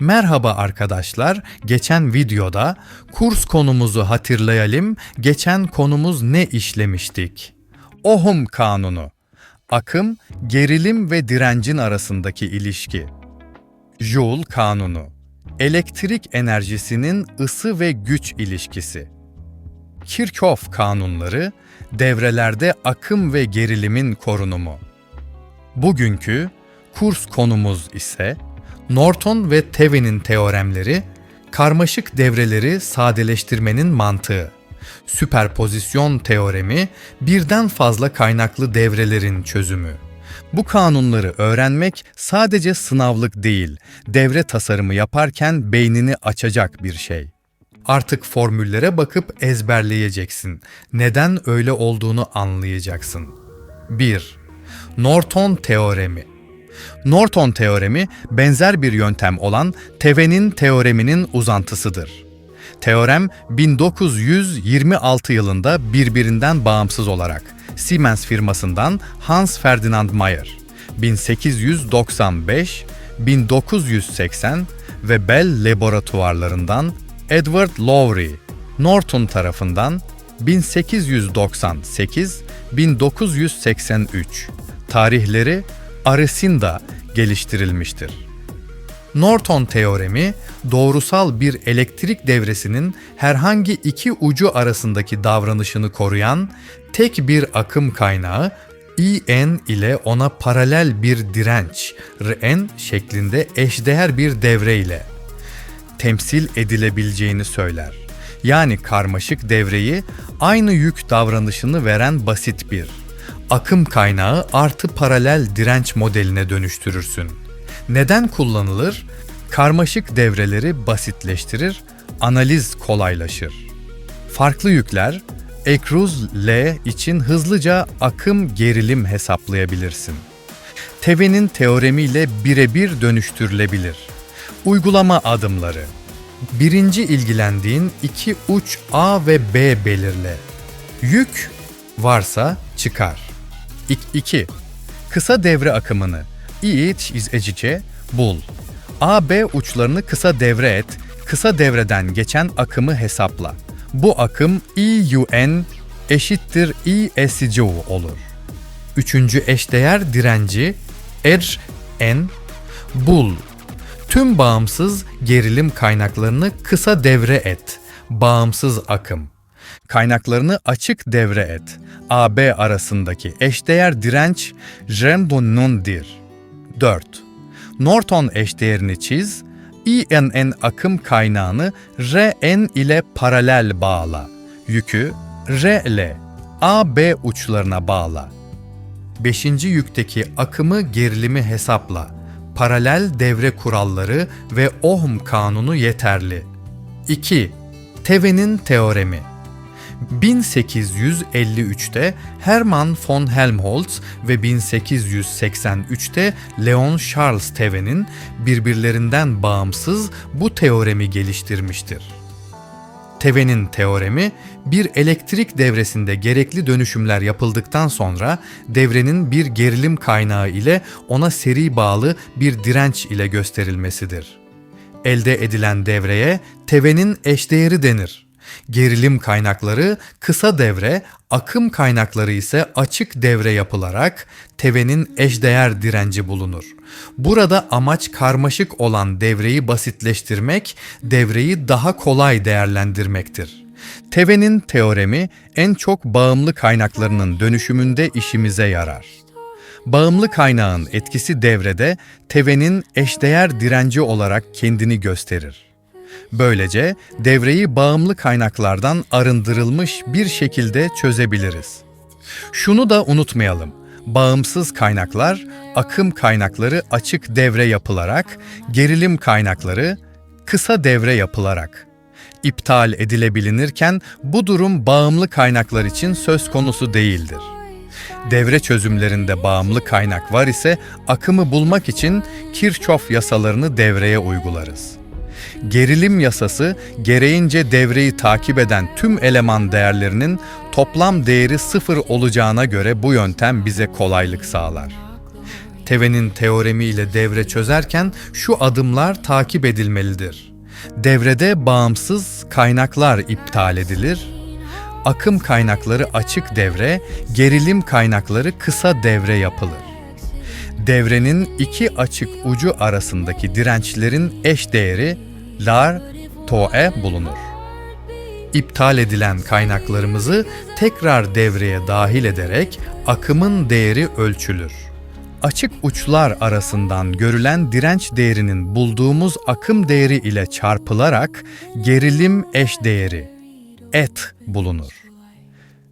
Merhaba arkadaşlar. Geçen videoda kurs konumuzu hatırlayalım. Geçen konumuz ne işlemiştik? Ohm kanunu. Akım, gerilim ve direncin arasındaki ilişki. Joule kanunu. Elektrik enerjisinin ısı ve güç ilişkisi. Kirchhoff kanunları, devrelerde akım ve gerilimin korunumu. Bugünkü kurs konumuz ise Norton ve Thevenin teoremleri, karmaşık devreleri sadeleştirmenin mantığı. Süperpozisyon teoremi, birden fazla kaynaklı devrelerin çözümü. Bu kanunları öğrenmek sadece sınavlık değil, devre tasarımı yaparken beynini açacak bir şey. Artık formüllere bakıp ezberleyeceksin. Neden öyle olduğunu anlayacaksın. 1. Norton teoremi Norton teoremi benzer bir yöntem olan Thevenin teoreminin uzantısıdır. Teorem 1926 yılında birbirinden bağımsız olarak Siemens firmasından Hans Ferdinand Mayer 1895, 1980 ve Bell laboratuvarlarından Edward Lowry Norton tarafından 1898-1983 tarihleri Arısında geliştirilmiştir. Norton teoremi, doğrusal bir elektrik devresinin herhangi iki ucu arasındaki davranışını koruyan tek bir akım kaynağı IN ile ona paralel bir direnç Rn şeklinde eşdeğer bir devre ile temsil edilebileceğini söyler. Yani karmaşık devreyi aynı yük davranışını veren basit bir akım kaynağı artı paralel direnç modeline dönüştürürsün. Neden kullanılır? Karmaşık devreleri basitleştirir, analiz kolaylaşır. Farklı yükler, Ekruz L için hızlıca akım gerilim hesaplayabilirsin. Tevenin teoremiyle birebir dönüştürülebilir. Uygulama adımları. Birinci ilgilendiğin iki uç A ve B belirle. Yük varsa çıkar. 2. Kısa devre akımını iç izleyicice bul. AB uçlarını kısa devre et, kısa devreden geçen akımı hesapla. Bu akım IUN eşittir ISCU olur. Üçüncü eşdeğer direnci R N bul. Tüm bağımsız gerilim kaynaklarını kısa devre et. Bağımsız akım. Kaynaklarını açık devre et. AB arasındaki eşdeğer direnç Rembon'undir. 4. Norton eşdeğerini çiz. INN akım kaynağını RN ile paralel bağla. Yükü RL, AB uçlarına bağla. 5. yükteki akımı gerilimi hesapla. Paralel devre kuralları ve Ohm kanunu yeterli. 2. Thevenin teoremi 1853'te Hermann von Helmholtz ve 1883'te Leon Charles Thevenin birbirlerinden bağımsız bu teoremi geliştirmiştir. Thevenin teoremi, bir elektrik devresinde gerekli dönüşümler yapıldıktan sonra devrenin bir gerilim kaynağı ile ona seri bağlı bir direnç ile gösterilmesidir. Elde edilen devreye Thevenin eşdeğeri denir. Gerilim kaynakları kısa devre, akım kaynakları ise açık devre yapılarak tevenin eşdeğer direnci bulunur. Burada amaç karmaşık olan devreyi basitleştirmek, devreyi daha kolay değerlendirmektir. Tevenin teoremi en çok bağımlı kaynaklarının dönüşümünde işimize yarar. Bağımlı kaynağın etkisi devrede tevenin eşdeğer direnci olarak kendini gösterir. Böylece devreyi bağımlı kaynaklardan arındırılmış bir şekilde çözebiliriz. Şunu da unutmayalım. Bağımsız kaynaklar, akım kaynakları açık devre yapılarak, gerilim kaynakları kısa devre yapılarak iptal edilebilinirken bu durum bağımlı kaynaklar için söz konusu değildir. Devre çözümlerinde bağımlı kaynak var ise akımı bulmak için Kirchhoff yasalarını devreye uygularız. Gerilim yasası gereğince devreyi takip eden tüm eleman değerlerinin toplam değeri sıfır olacağına göre bu yöntem bize kolaylık sağlar. Tevenin teoremi ile devre çözerken şu adımlar takip edilmelidir. Devrede bağımsız kaynaklar iptal edilir. Akım kaynakları açık devre, gerilim kaynakları kısa devre yapılır. Devrenin iki açık ucu arasındaki dirençlerin eş değeri lar toe bulunur. İptal edilen kaynaklarımızı tekrar devreye dahil ederek akımın değeri ölçülür. Açık uçlar arasından görülen direnç değerinin bulduğumuz akım değeri ile çarpılarak gerilim eş değeri et bulunur.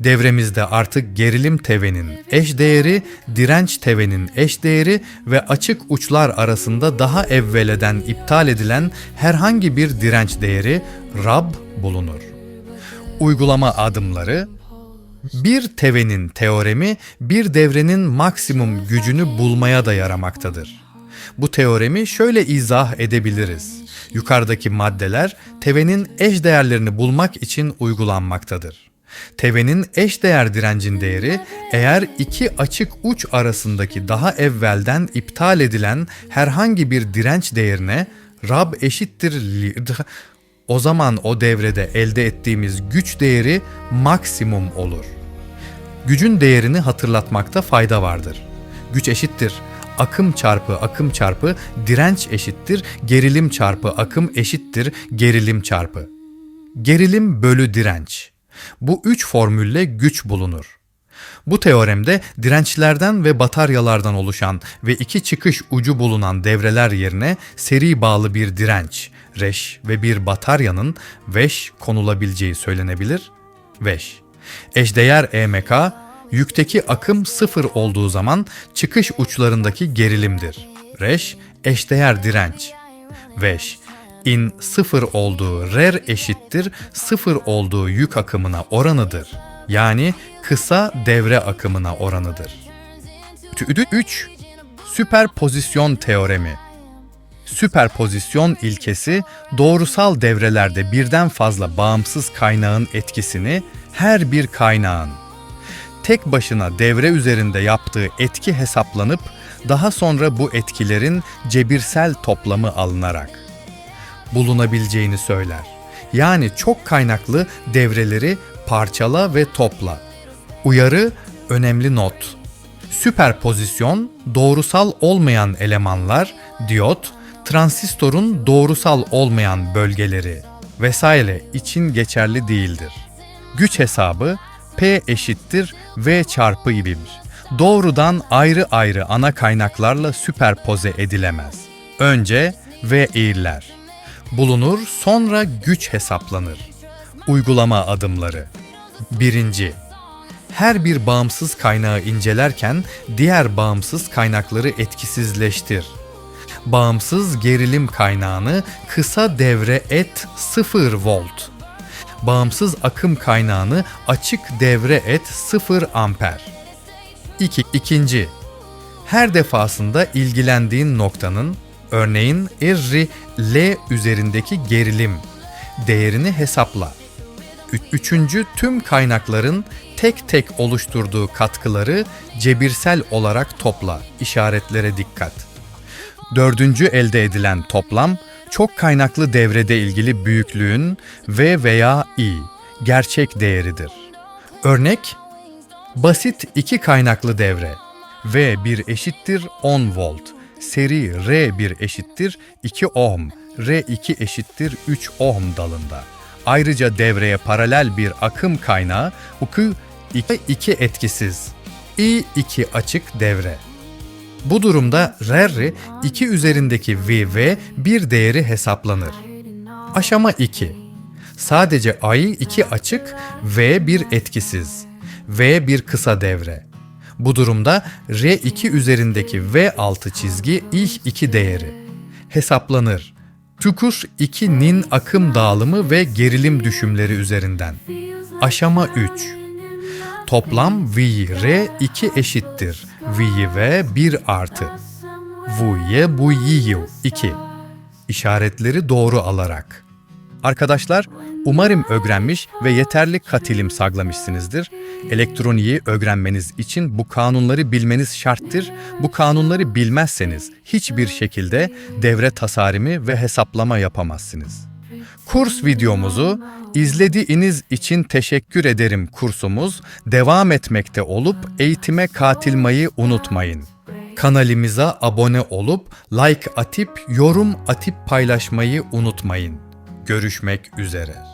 Devremizde artık gerilim tevenin eş değeri, direnç tevenin eş değeri ve açık uçlar arasında daha evveleden iptal edilen herhangi bir direnç değeri rab bulunur. Uygulama adımları bir tevenin teoremi bir devrenin maksimum gücünü bulmaya da yaramaktadır. Bu teoremi şöyle izah edebiliriz. Yukarıdaki maddeler tevenin eş değerlerini bulmak için uygulanmaktadır. Tevenin eş değer direncin değeri eğer iki açık uç arasındaki daha evvelden iptal edilen herhangi bir direnç değerine rab eşittir o zaman o devrede elde ettiğimiz güç değeri maksimum olur. Gücün değerini hatırlatmakta fayda vardır. Güç eşittir akım çarpı akım çarpı direnç eşittir gerilim çarpı akım eşittir gerilim çarpı. Gerilim bölü direnç. Bu üç formülle güç bulunur. Bu teoremde dirençlerden ve bataryalardan oluşan ve iki çıkış ucu bulunan devreler yerine seri bağlı bir direnç, reş ve bir bataryanın veş konulabileceği söylenebilir. Veş. Eşdeğer EMK, yükteki akım sıfır olduğu zaman çıkış uçlarındaki gerilimdir. Reş, eşdeğer direnç. Veş, in sıfır olduğu rer eşittir sıfır olduğu yük akımına oranıdır. Yani kısa devre akımına oranıdır. 3. Süperpozisyon teoremi Süperpozisyon ilkesi doğrusal devrelerde birden fazla bağımsız kaynağın etkisini her bir kaynağın tek başına devre üzerinde yaptığı etki hesaplanıp daha sonra bu etkilerin cebirsel toplamı alınarak bulunabileceğini söyler. Yani çok kaynaklı devreleri parçala ve topla. Uyarı önemli not. Süperpozisyon doğrusal olmayan elemanlar, diyot, transistörün doğrusal olmayan bölgeleri vesaire için geçerli değildir. Güç hesabı P eşittir V çarpı ibir. Doğrudan ayrı ayrı ana kaynaklarla süperpoze edilemez. Önce V eğirler. Bulunur sonra güç hesaplanır. Uygulama adımları. Birinci, her bir bağımsız kaynağı incelerken diğer bağımsız kaynakları etkisizleştir. Bağımsız gerilim kaynağını kısa devre et 0 volt. Bağımsız akım kaynağını açık devre et 0 amper. 2. İkinci, her defasında ilgilendiğin noktanın, örneğin R L üzerindeki gerilim değerini hesapla. Üçüncü, tüm kaynakların tek tek oluşturduğu katkıları cebirsel olarak topla. İşaretlere dikkat. Dördüncü elde edilen toplam, çok kaynaklı devrede ilgili büyüklüğün V veya I gerçek değeridir. Örnek, basit iki kaynaklı devre. V1 eşittir 10 volt. Seri R1 eşittir 2 ohm. R2 eşittir 3 ohm dalında. Ayrıca devreye paralel bir akım kaynağı UKU 2, 2 etkisiz. I2 açık devre. Bu durumda R 2 üzerindeki VV bir değeri hesaplanır. Aşama 2. Sadece I 2 açık, V 1 etkisiz. V bir kısa devre. Bu durumda R2 üzerindeki V6 çizgi I2 değeri hesaplanır. Çukur 2'nin akım dağılımı ve gerilim düşümleri üzerinden. Aşama 3. Toplam V R 2 eşittir. V V 1 artı. Vu'ye bu yiyu 2. İşaretleri doğru alarak. Arkadaşlar, umarım öğrenmiş ve yeterli katilim saglamışsınızdır. Elektroniği öğrenmeniz için bu kanunları bilmeniz şarttır. Bu kanunları bilmezseniz hiçbir şekilde devre tasarımı ve hesaplama yapamazsınız. Kurs videomuzu izlediğiniz için teşekkür ederim kursumuz devam etmekte olup eğitime katılmayı unutmayın. Kanalımıza abone olup like atıp yorum atıp paylaşmayı unutmayın. Görüşmek üzere.